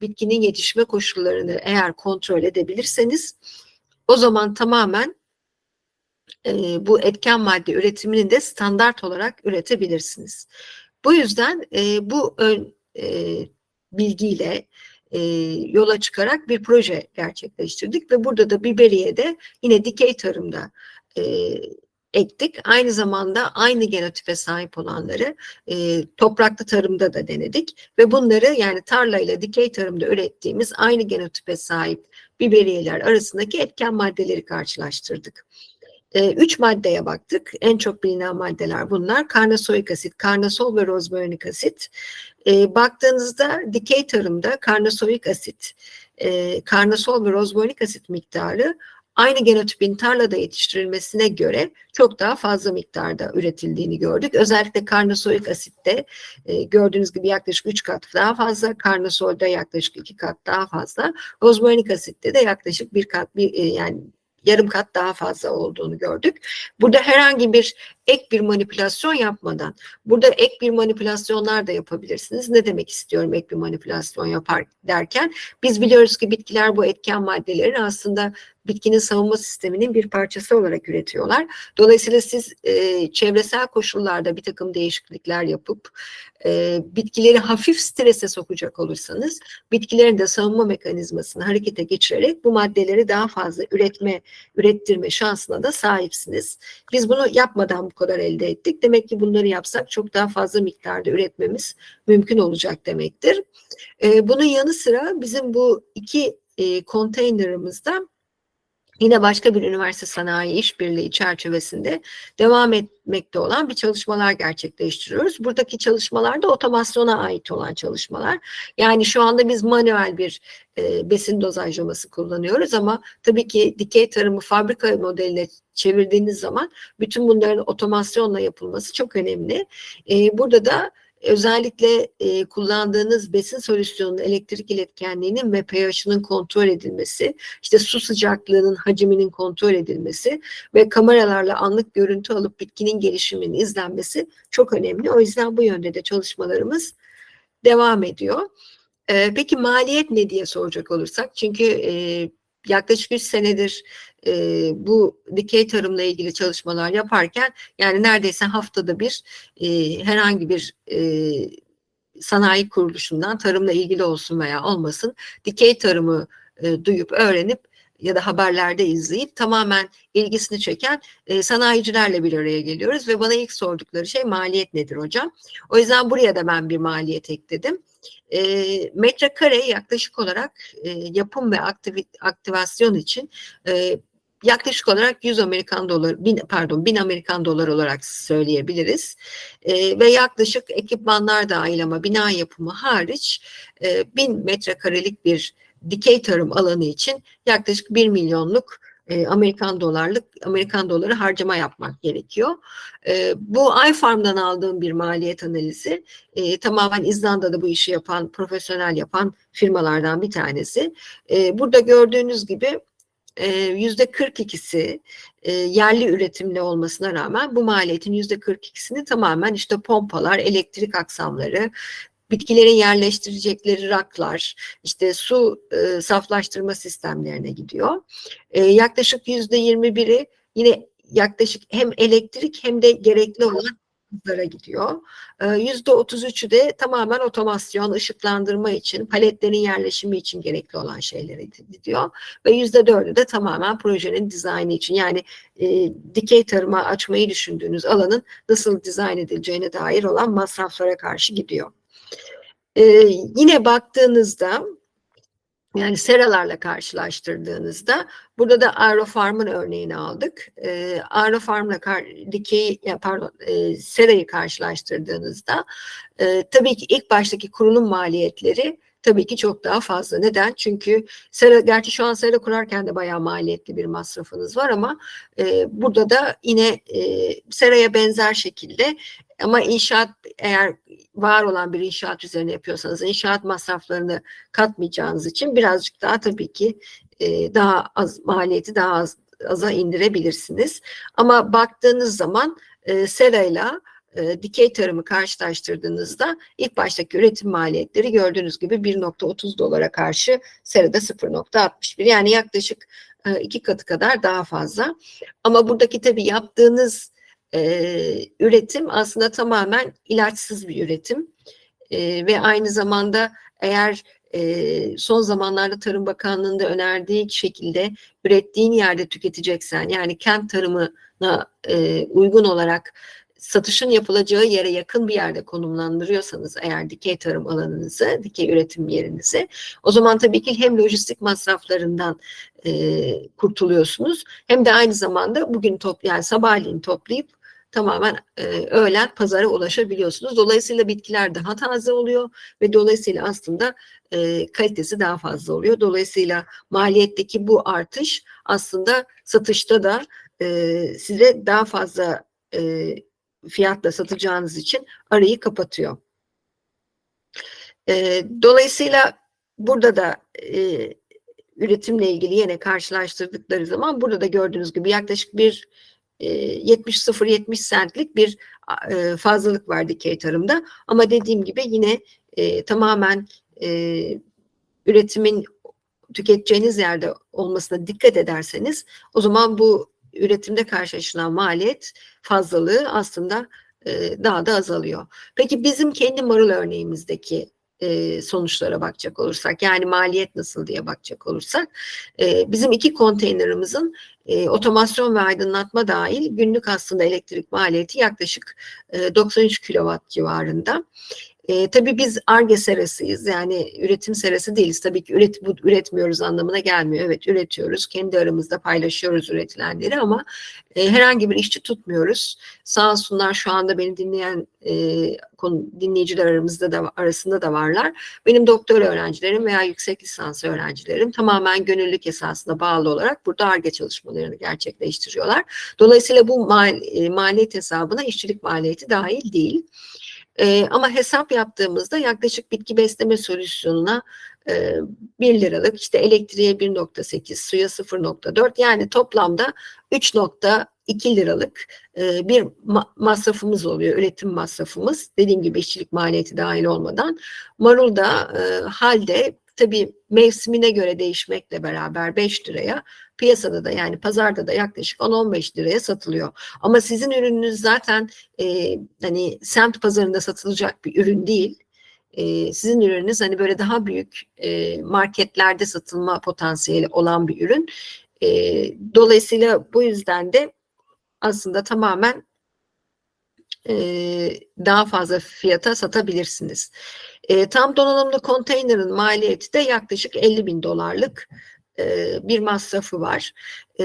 bitkinin yetişme koşullarını eğer kontrol edebilirseniz o zaman tamamen e, bu etken madde üretimini de standart olarak üretebilirsiniz. Bu yüzden e, bu ön e, bilgiyle e, yola çıkarak bir proje gerçekleştirdik ve burada da biberiye yine dikey tarımda e, ektik. Aynı zamanda aynı genotipe sahip olanları e, topraklı tarımda da denedik ve bunları yani tarlayla dikey tarımda ürettiğimiz aynı genotipe sahip biberiyeler arasındaki etken maddeleri karşılaştırdık. E, üç maddeye baktık. En çok bilinen maddeler bunlar. Karnasoik asit, karnasol ve rozmarik asit. E, baktığınızda dikey tarımda karnasoik asit, e, karnasol ve rozmarik asit miktarı aynı genotipin tarlada yetiştirilmesine göre çok daha fazla miktarda üretildiğini gördük. Özellikle karnasoik asitte e, gördüğünüz gibi yaklaşık 3 kat daha fazla, karnasolda yaklaşık 2 kat daha fazla, rozmarik asitte de yaklaşık bir kat bir e, yani yarım kat daha fazla olduğunu gördük. Burada herhangi bir ek bir manipülasyon yapmadan, burada ek bir manipülasyonlar da yapabilirsiniz. Ne demek istiyorum ek bir manipülasyon yapar derken? Biz biliyoruz ki bitkiler bu etken maddelerin aslında bitkinin savunma sisteminin bir parçası olarak üretiyorlar. Dolayısıyla siz e, çevresel koşullarda bir takım değişiklikler yapıp e, bitkileri hafif strese sokacak olursanız bitkilerin de savunma mekanizmasını harekete geçirerek bu maddeleri daha fazla üretme, ürettirme şansına da sahipsiniz. Biz bunu yapmadan bu kadar elde ettik. Demek ki bunları yapsak çok daha fazla miktarda üretmemiz mümkün olacak demektir. E, bunun yanı sıra bizim bu iki e, konteynerimizde yine başka bir üniversite sanayi işbirliği çerçevesinde devam etmekte olan bir çalışmalar gerçekleştiriyoruz. Buradaki çalışmalar da otomasyona ait olan çalışmalar. Yani şu anda biz manuel bir e, besin dozajlaması kullanıyoruz ama tabii ki dikey tarımı fabrika modeline çevirdiğiniz zaman bütün bunların otomasyonla yapılması çok önemli. E, burada da özellikle e, kullandığınız besin solüsyonunun elektrik iletkenliğinin ve pH'ının kontrol edilmesi, işte su sıcaklığının hacminin kontrol edilmesi ve kameralarla anlık görüntü alıp bitkinin gelişiminin izlenmesi çok önemli. O yüzden bu yönde de çalışmalarımız devam ediyor. E, peki maliyet ne diye soracak olursak, çünkü e, yaklaşık 3 senedir e, bu dikey tarımla ilgili çalışmalar yaparken yani neredeyse haftada bir e, herhangi bir e, sanayi kuruluşundan tarımla ilgili olsun veya olmasın dikey tarımı e, duyup öğrenip ya da haberlerde izleyip tamamen ilgisini çeken e, sanayicilerle bir araya geliyoruz ve bana ilk sordukları şey maliyet nedir hocam? O yüzden buraya da ben bir maliyet ekledim. E, metrekare yaklaşık olarak e, yapım ve aktiv aktivasyon için e, yaklaşık olarak 100 Amerikan doları, bin, pardon 1000 Amerikan dolar olarak söyleyebiliriz. E, ve yaklaşık ekipmanlar dahil ama bina yapımı hariç e, 1000 metrekarelik bir dikey tarım alanı için yaklaşık 1 milyonluk e, Amerikan dolarlık Amerikan doları harcama yapmak gerekiyor. E, bu iFarm'dan aldığım bir maliyet analizi e, tamamen İzlanda'da bu işi yapan, profesyonel yapan firmalardan bir tanesi. Burada gördüğünüz gibi yüzde 42'si yerli üretimli olmasına rağmen bu maliyetin yüzde 42'sini tamamen işte pompalar, elektrik aksamları, bitkilerin yerleştirecekleri raklar, işte su e, saflaştırma sistemlerine gidiyor. E, yaklaşık yüzde 21'i yine yaklaşık hem elektrik hem de gerekli olan hızlara gidiyor. Yüzde 33'ü de tamamen otomasyon, ışıklandırma için, paletlerin yerleşimi için gerekli olan şeylere gidiyor. Ve yüzde 4'ü de tamamen projenin dizaynı için. Yani e, dikey tarıma açmayı düşündüğünüz alanın nasıl dizayn edileceğine dair olan masraflara karşı gidiyor. Ee, yine baktığınızda yani seralarla karşılaştırdığınızda burada da Aerofarm'ın örneğini aldık. E, Aerofarm'la dikey pardon e, serayı karşılaştırdığınızda e, tabii ki ilk baştaki kurulum maliyetleri tabii ki çok daha fazla. Neden? Çünkü sera, gerçi şu an sera kurarken de bayağı maliyetli bir masrafınız var ama e, burada da yine e, seraya benzer şekilde ama inşaat eğer var olan bir inşaat üzerine yapıyorsanız inşaat masraflarını katmayacağınız için birazcık daha tabii ki e, daha az maliyeti daha az aza indirebilirsiniz. Ama baktığınız zaman e, serayla e, dikey tarımı karşılaştırdığınızda ilk baştaki üretim maliyetleri gördüğünüz gibi 1.30 dolara karşı serada 0.61 yani yaklaşık e, iki katı kadar daha fazla. Ama buradaki tabii yaptığınız e, üretim aslında tamamen ilaçsız bir üretim. E, ve aynı zamanda eğer e, son zamanlarda Tarım Bakanlığı'nda önerdiği şekilde ürettiğin yerde tüketeceksen yani kent tarımına e, uygun olarak satışın yapılacağı yere yakın bir yerde konumlandırıyorsanız eğer dikey tarım alanınızı, dikey üretim yerinizi o zaman tabii ki hem lojistik masraflarından e, kurtuluyorsunuz hem de aynı zamanda bugün top yani sabahleyin toplayıp tamamen e, öğlen pazara ulaşabiliyorsunuz. Dolayısıyla bitkiler daha taze oluyor ve dolayısıyla aslında e, kalitesi daha fazla oluyor. Dolayısıyla maliyetteki bu artış aslında satışta da e, size daha fazla e, fiyatla satacağınız için arayı kapatıyor. E, dolayısıyla burada da e, üretimle ilgili yine karşılaştırdıkları zaman burada da gördüğünüz gibi yaklaşık bir 70-0-70 centlik bir e, fazlalık var dikey tarımda. Ama dediğim gibi yine e, tamamen e, üretimin tüketeceğiniz yerde olmasına dikkat ederseniz o zaman bu üretimde karşılaşılan maliyet fazlalığı aslında e, daha da azalıyor. Peki bizim kendi marul örneğimizdeki e, sonuçlara bakacak olursak yani maliyet nasıl diye bakacak olursak e, bizim iki konteynerimizin e, otomasyon ve aydınlatma dahil günlük aslında elektrik maliyeti yaklaşık e, 93 kilowatt civarında. E, tabii biz ARGE serasıyız yani üretim serası değiliz. Tabii ki üret, bu, üretmiyoruz anlamına gelmiyor. Evet üretiyoruz. Kendi aramızda paylaşıyoruz üretilenleri ama e, herhangi bir işçi tutmuyoruz. Sağ olsunlar şu anda beni dinleyen e, konu, dinleyiciler aramızda da arasında da varlar. Benim doktor öğrencilerim veya yüksek lisans öğrencilerim tamamen gönüllülük esasına bağlı olarak burada ARGE çalışmalarını gerçekleştiriyorlar. Dolayısıyla bu mal, e, maliyet hesabına işçilik maliyeti dahil değil. E, ama hesap yaptığımızda yaklaşık bitki besleme solüsyonuna e, 1 liralık işte elektriğe 1.8 suya 0.4 yani toplamda 3.2 liralık e, bir ma- masrafımız oluyor üretim masrafımız. Dediğim gibi işçilik maliyeti dahil olmadan. Marulda e, halde tabii mevsimine göre değişmekle beraber 5 liraya piyasada da yani pazarda da yaklaşık 10-15 liraya satılıyor. Ama sizin ürününüz zaten e, hani semt pazarında satılacak bir ürün değil. E, sizin ürününüz hani böyle daha büyük e, marketlerde satılma potansiyeli olan bir ürün. E, dolayısıyla bu yüzden de aslında tamamen e, daha fazla fiyata satabilirsiniz. E, tam donanımlı konteynerin maliyeti de yaklaşık 50 bin dolarlık e, bir masrafı var. E,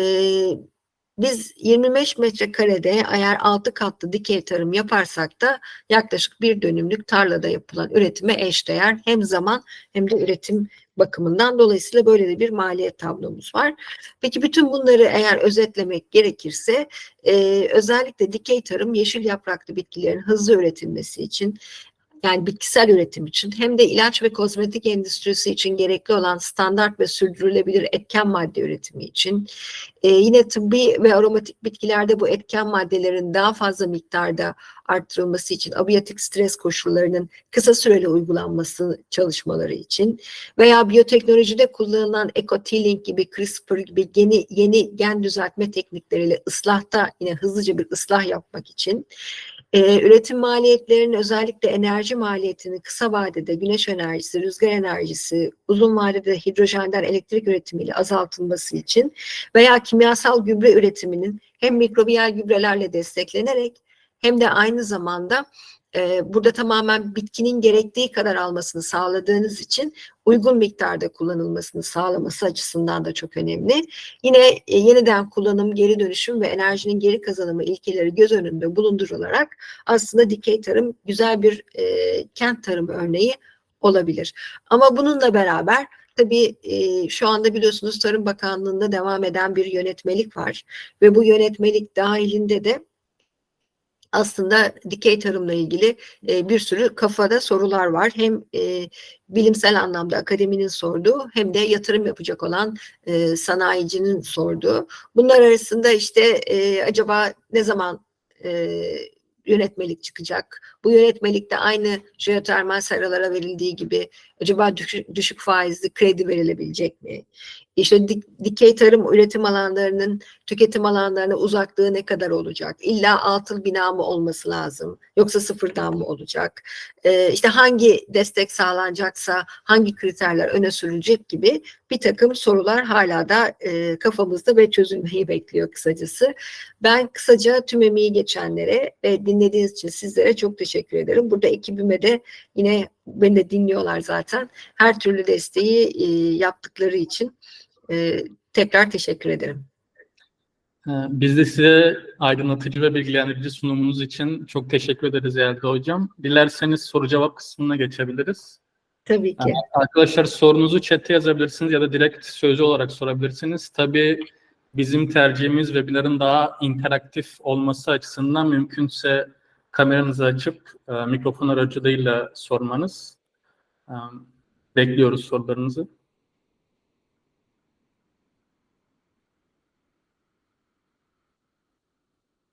biz 25 metrekarede eğer 6 katlı dikey tarım yaparsak da yaklaşık bir dönümlük tarlada yapılan üretime eşdeğer hem zaman hem de üretim bakımından dolayısıyla böyle de bir maliyet tablomuz var. Peki bütün bunları eğer özetlemek gerekirse e, özellikle dikey tarım yeşil yapraklı bitkilerin hızlı üretilmesi için yani bitkisel üretim için hem de ilaç ve kozmetik endüstrisi için gerekli olan standart ve sürdürülebilir etken madde üretimi için. E, yine tıbbi ve aromatik bitkilerde bu etken maddelerin daha fazla miktarda arttırılması için abiyotik stres koşullarının kısa süreli uygulanması çalışmaları için veya biyoteknolojide kullanılan ekotiling gibi CRISPR gibi yeni yeni gen düzeltme teknikleriyle ıslahta yine hızlıca bir ıslah yapmak için ee, üretim maliyetlerinin özellikle enerji maliyetini kısa vadede güneş enerjisi, rüzgar enerjisi, uzun vadede hidrojenden elektrik üretimiyle azaltılması için veya kimyasal gübre üretiminin hem mikrobiyal gübrelerle desteklenerek hem de aynı zamanda e, burada tamamen bitkinin gerektiği kadar almasını sağladığınız için uygun miktarda kullanılmasını sağlaması açısından da çok önemli. Yine e, yeniden kullanım, geri dönüşüm ve enerjinin geri kazanımı ilkeleri göz önünde bulundurularak aslında dikey tarım güzel bir e, kent tarımı örneği olabilir. Ama bununla beraber Tabii e, şu anda biliyorsunuz Tarım Bakanlığı'nda devam eden bir yönetmelik var ve bu yönetmelik dahilinde de aslında dikey tarımla ilgili e, bir sürü kafada sorular var. Hem e, bilimsel anlamda akademinin sorduğu hem de yatırım yapacak olan e, sanayicinin sorduğu. Bunlar arasında işte e, acaba ne zaman e, yönetmelik çıkacak. Bu yönetmelikte aynı jeotermal seralara verildiği gibi acaba düşük, düşük faizli kredi verilebilecek mi? İşte dik, dikey tarım üretim alanlarının tüketim alanlarına uzaklığı ne kadar olacak? İlla altıl bina mı olması lazım? Yoksa sıfırdan mı olacak? Ee, işte hangi destek sağlanacaksa hangi kriterler öne sürülecek gibi bir takım sorular hala da e, kafamızda ve çözülmeyi bekliyor kısacası. Ben kısaca tüm emeği geçenlere ve dinlediğiniz için sizlere çok teşekkür ederim. Burada ekibime de yine beni de dinliyorlar zaten. Her türlü desteği e, yaptıkları için e, tekrar teşekkür ederim. Ee, Biz de size aydınlatıcı ve bilgilendirici sunumunuz için çok teşekkür ederiz Yelda Hocam. Dilerseniz soru cevap kısmına geçebiliriz. Tabii ki. Arkadaşlar sorunuzu chat'e yazabilirsiniz ya da direkt sözlü olarak sorabilirsiniz. Tabii bizim tercihimiz webinarın daha interaktif olması açısından mümkünse kameranızı açıp e, mikrofon aracılığıyla sormanız. E, bekliyoruz sorularınızı.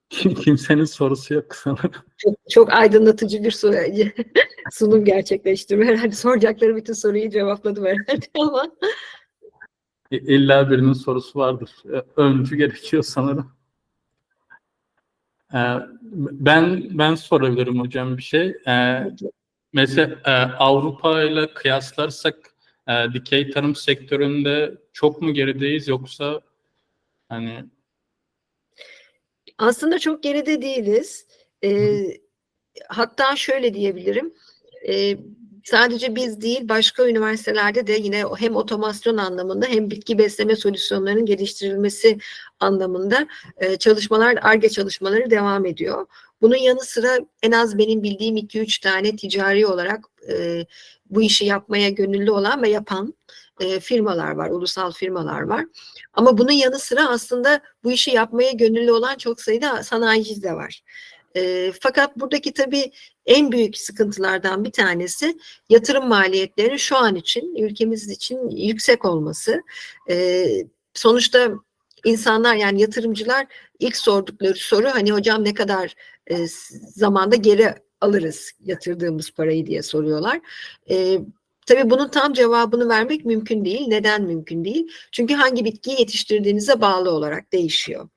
Kimsenin sorusu yok sanırım. Çok, çok aydınlatıcı bir soru, sunum gerçekleştirme. Herhalde soracakları bütün soruyu cevapladım herhalde ama. İlla birinin sorusu vardır. E, Öncü gerekiyor sanırım. E, Ben ben sorabilirim hocam bir şey. E, Mesela e, Avrupa ile kıyaslarsak e, dikey tarım sektöründe çok mu gerideyiz yoksa hani Aslında çok geride değiliz. Ee, hatta şöyle diyebilirim. Ee, sadece biz değil başka üniversitelerde de yine hem otomasyon anlamında hem bitki besleme solüsyonlarının geliştirilmesi anlamında e, çalışmalar, ARGE çalışmaları devam ediyor. Bunun yanı sıra en az benim bildiğim 2-3 tane ticari olarak e, bu işi yapmaya gönüllü olan ve yapan e, firmalar var, ulusal firmalar var. Ama bunun yanı sıra aslında bu işi yapmaya gönüllü olan çok sayıda sanayici de var. E, fakat buradaki tabii en büyük sıkıntılardan bir tanesi yatırım maliyetlerinin şu an için ülkemiz için yüksek olması. E, sonuçta insanlar yani yatırımcılar ilk sordukları soru hani hocam ne kadar e, zamanda geri alırız yatırdığımız parayı diye soruyorlar. E, Tabii bunun tam cevabını vermek mümkün değil. Neden mümkün değil? Çünkü hangi bitkiyi yetiştirdiğinize bağlı olarak değişiyor.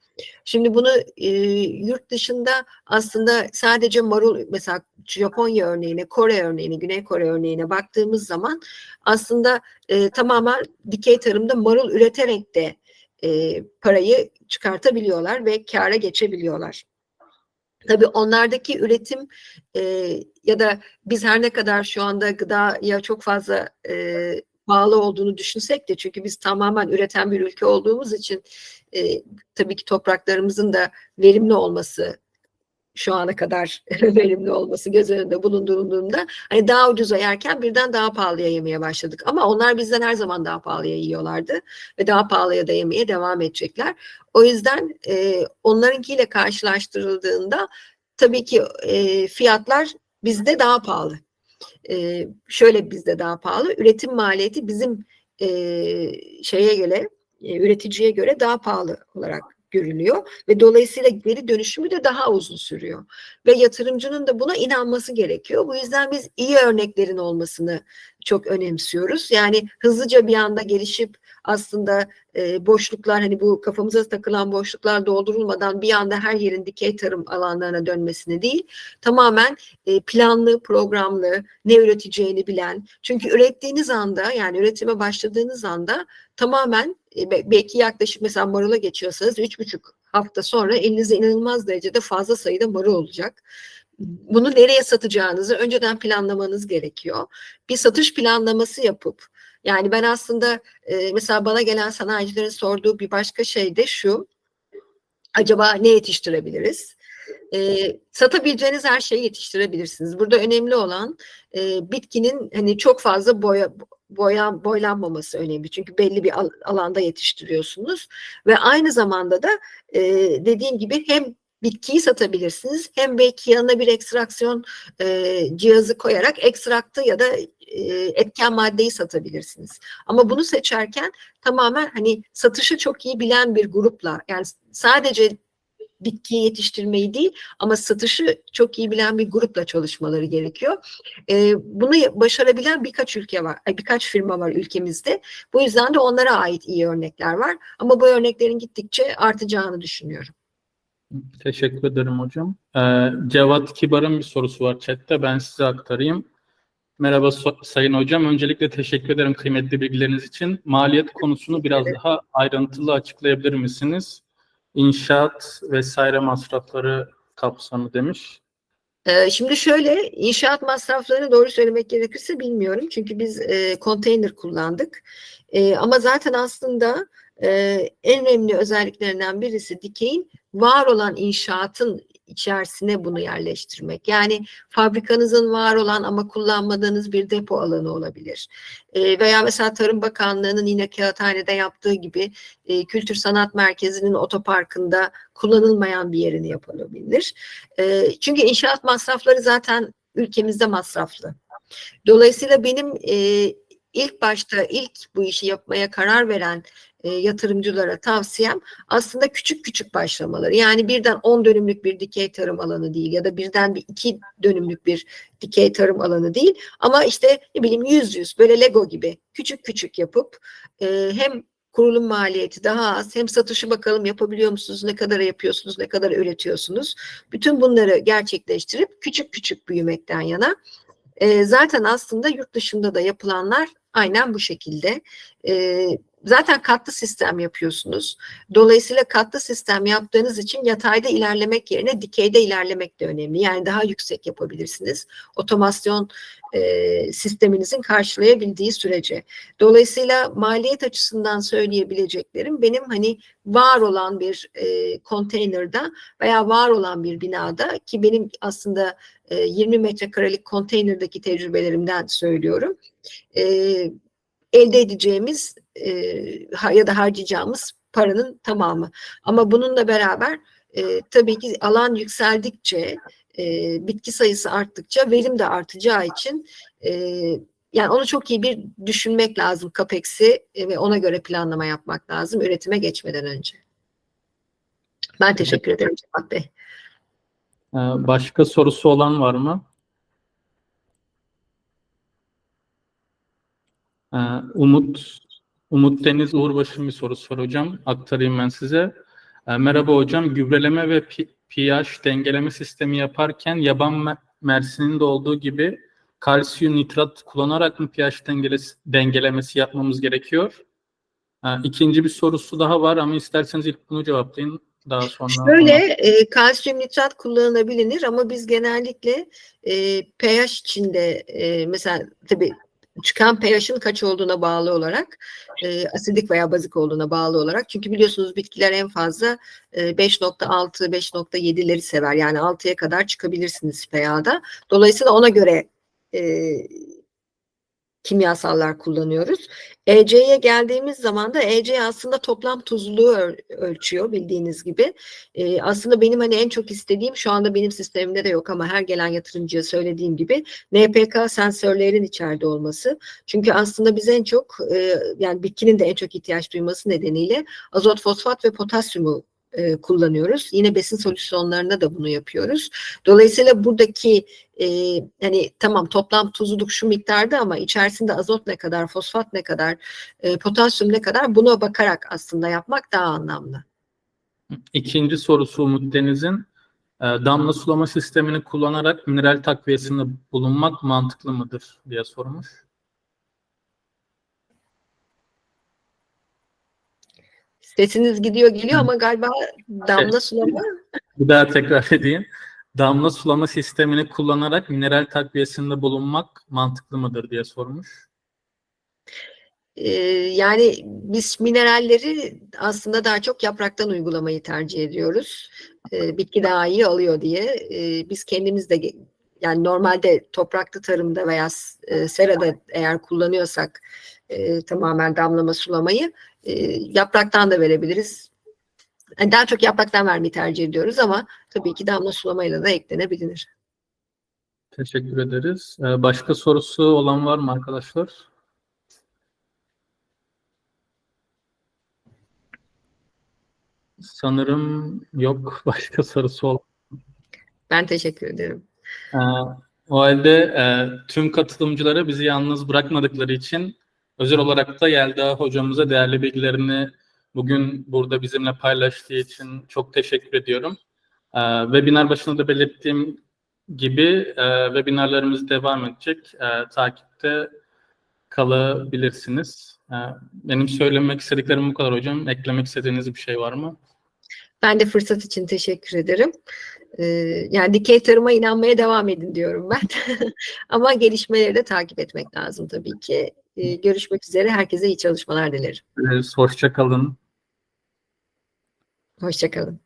Şimdi bunu e, yurt dışında aslında sadece marul mesela Japonya örneğine, Kore örneğine, Güney Kore örneğine baktığımız zaman aslında e, tamamen dikey tarımda marul üreterek de e, parayı çıkartabiliyorlar ve kâra geçebiliyorlar. Tabii onlardaki üretim e, ya da biz her ne kadar şu anda gıdaya çok fazla e, bağlı olduğunu düşünsek de çünkü biz tamamen üreten bir ülke olduğumuz için e, tabii ki topraklarımızın da verimli olması şu ana kadar verimli olması göz önünde bulundurulduğunda hani daha ucuza yerken birden daha pahalıya yemeye başladık. Ama onlar bizden her zaman daha pahalıya yiyorlardı ve daha pahalıya da yemeye devam edecekler. O yüzden e, onlarınkiyle karşılaştırıldığında tabii ki e, fiyatlar bizde daha pahalı. E, şöyle bizde daha pahalı. Üretim maliyeti bizim e, şeye göre, e, üreticiye göre daha pahalı olarak görülüyor ve dolayısıyla geri dönüşümü de daha uzun sürüyor. Ve yatırımcının da buna inanması gerekiyor. Bu yüzden biz iyi örneklerin olmasını çok önemsiyoruz. Yani hızlıca bir anda gelişip aslında e, boşluklar hani bu kafamıza takılan boşluklar doldurulmadan bir anda her yerin dikey tarım alanlarına dönmesini değil tamamen e, planlı programlı ne üreteceğini bilen çünkü ürettiğiniz anda yani üretime başladığınız anda tamamen belki yaklaşık mesela marula geçiyorsanız üç buçuk hafta sonra elinizde inanılmaz derecede fazla sayıda marul olacak bunu nereye satacağınızı önceden planlamanız gerekiyor. Bir satış planlaması yapıp yani ben aslında e, mesela bana gelen sanayicilerin sorduğu bir başka şey de şu. Acaba ne yetiştirebiliriz? E, satabileceğiniz her şeyi yetiştirebilirsiniz. Burada önemli olan e, bitkinin hani çok fazla boya boyan boylanmaması önemli. Çünkü belli bir al, alanda yetiştiriyorsunuz ve aynı zamanda da e, dediğim gibi hem bitkiyi satabilirsiniz. Hem belki yanına bir ekstraksiyon e, cihazı koyarak ekstraktı ya da etken maddeyi satabilirsiniz. Ama bunu seçerken tamamen hani satışı çok iyi bilen bir grupla yani sadece bitkiyi yetiştirmeyi değil ama satışı çok iyi bilen bir grupla çalışmaları gerekiyor. E, bunu başarabilen birkaç ülke var, birkaç firma var ülkemizde. Bu yüzden de onlara ait iyi örnekler var. Ama bu örneklerin gittikçe artacağını düşünüyorum. Teşekkür ederim hocam. Ee, Cevat Kibar'ın bir sorusu var chatte. Ben size aktarayım. Merhaba so- Sayın Hocam. Öncelikle teşekkür ederim kıymetli bilgileriniz için. Maliyet konusunu biraz Evet. daha ayrıntılı açıklayabilir misiniz? İnşaat vesaire masrafları kapsamı demiş. Ee, Şimdi şöyle inşaat masraflarını doğru söylemek gerekirse bilmiyorum. Çünkü biz e, konteyner kullandık. E, ama zaten aslında e, en önemli özelliklerinden birisi dikeyin var olan inşaatın içerisine bunu yerleştirmek. Yani fabrikanızın var olan ama kullanmadığınız bir depo alanı olabilir. E, veya mesela Tarım Bakanlığı'nın yine Kağıthane'de yaptığı gibi e, Kültür Sanat Merkezi'nin otoparkında kullanılmayan bir yerini yapılabilir. E, çünkü inşaat masrafları zaten ülkemizde masraflı. Dolayısıyla benim e, ilk başta ilk bu işi yapmaya karar veren e, yatırımcılara tavsiyem aslında küçük küçük başlamaları. Yani birden 10 dönümlük bir dikey tarım alanı değil ya da birden bir 2 dönümlük bir dikey tarım alanı değil ama işte ne bileyim 100 100 böyle Lego gibi küçük küçük yapıp e, hem kurulum maliyeti daha az hem satışı bakalım yapabiliyor musunuz ne kadar yapıyorsunuz ne kadar üretiyorsunuz bütün bunları gerçekleştirip küçük küçük büyümekten yana e, zaten aslında yurt dışında da yapılanlar aynen bu şekilde. E, zaten katlı sistem yapıyorsunuz. Dolayısıyla katlı sistem yaptığınız için yatayda ilerlemek yerine dikeyde ilerlemek de önemli. Yani daha yüksek yapabilirsiniz. Otomasyon e, sisteminizin karşılayabildiği sürece. Dolayısıyla maliyet açısından söyleyebileceklerim benim hani var olan bir e, konteynerda veya var olan bir binada ki benim aslında e, 20 metrekarelik konteynerdaki tecrübelerimden söylüyorum. E, elde edeceğimiz e, ya da harcayacağımız paranın tamamı. Ama bununla beraber e, tabii ki alan yükseldikçe e, bitki sayısı arttıkça verim de artacağı için e, yani onu çok iyi bir düşünmek lazım CAPEX'i e, ve ona göre planlama yapmak lazım üretime geçmeden önce. Ben teşekkür ederim Cevat Bey. Ee, başka sorusu olan var mı? Umut Umut Deniz Uğurbaşı'nın bir sorusu var hocam. Aktarayım ben size. Ee, merhaba hocam. Gübreleme ve pH dengeleme sistemi yaparken yaban me- mersinin de olduğu gibi kalsiyum nitrat kullanarak mı pH dengelemesi yapmamız gerekiyor? Ee, ikinci bir sorusu daha var ama isterseniz ilk bunu cevaplayın. Daha sonra Şöyle e, kalsiyum nitrat kullanılabilir ama biz genellikle e, pH içinde e, mesela tabii çıkan pH'in kaç olduğuna bağlı olarak e, asidik veya bazik olduğuna bağlı olarak çünkü biliyorsunuz bitkiler en fazla e, 5.6 5.7'leri sever yani 6'ya kadar çıkabilirsiniz pH'da. Dolayısıyla ona göre e, kimyasallar kullanıyoruz. EC'ye geldiğimiz zaman da EC aslında toplam tuzluluğu öl- ölçüyor bildiğiniz gibi. Ee, aslında benim hani en çok istediğim şu anda benim sistemimde de yok ama her gelen yatırımcıya söylediğim gibi NPK sensörlerin içeride olması. Çünkü aslında biz en çok e, yani bitkinin de en çok ihtiyaç duyması nedeniyle azot, fosfat ve potasyumu e, kullanıyoruz. Yine besin solüsyonlarında da bunu yapıyoruz. Dolayısıyla buradaki e, hani tamam toplam tuzluluk şu miktarda ama içerisinde azot ne kadar, fosfat ne kadar, e, potasyum ne kadar buna bakarak aslında yapmak daha anlamlı. İkinci sorusu Umut Deniz'in e, damla sulama sistemini kullanarak mineral takviyesinde bulunmak mantıklı mıdır diye sormuş. Sesiniz gidiyor geliyor ama galiba damla sulama Bir daha tekrar edeyim. Damla sulama sistemini kullanarak mineral takviyesinde bulunmak mantıklı mıdır diye sormuş. Ee, yani biz mineralleri aslında daha çok yapraktan uygulamayı tercih ediyoruz. Ee, bitki daha iyi alıyor diye. Ee, biz kendimiz de yani normalde topraklı tarımda veya e, serada eğer kullanıyorsak e, tamamen damlama sulamayı e, yapraktan da verebiliriz. Yani daha çok yapraktan vermeyi tercih ediyoruz ama tabii ki damla sulamayla da eklenebilir. Teşekkür ederiz. E, başka sorusu olan var mı arkadaşlar? Sanırım yok başka sorusu ol. Ben teşekkür ederim. Ee, O halde e, tüm katılımcılara bizi yalnız bırakmadıkları için özel olarak da Yelda hocamıza değerli bilgilerini bugün burada bizimle paylaştığı için çok teşekkür ediyorum. Ee, webinar başında da belirttiğim gibi e, webinarlarımız devam edecek. E, takipte kalabilirsiniz. E, benim söylemek istediklerim bu kadar hocam. Eklemek istediğiniz bir şey var mı? Ben de fırsat için teşekkür ederim. Ee, yani dikey tarıma inanmaya devam edin diyorum ben. Ama gelişmeleri de takip etmek lazım tabii ki. Ee, görüşmek üzere. Herkese iyi çalışmalar dilerim. Ee, Hoşça kalın. Hoşçakalın.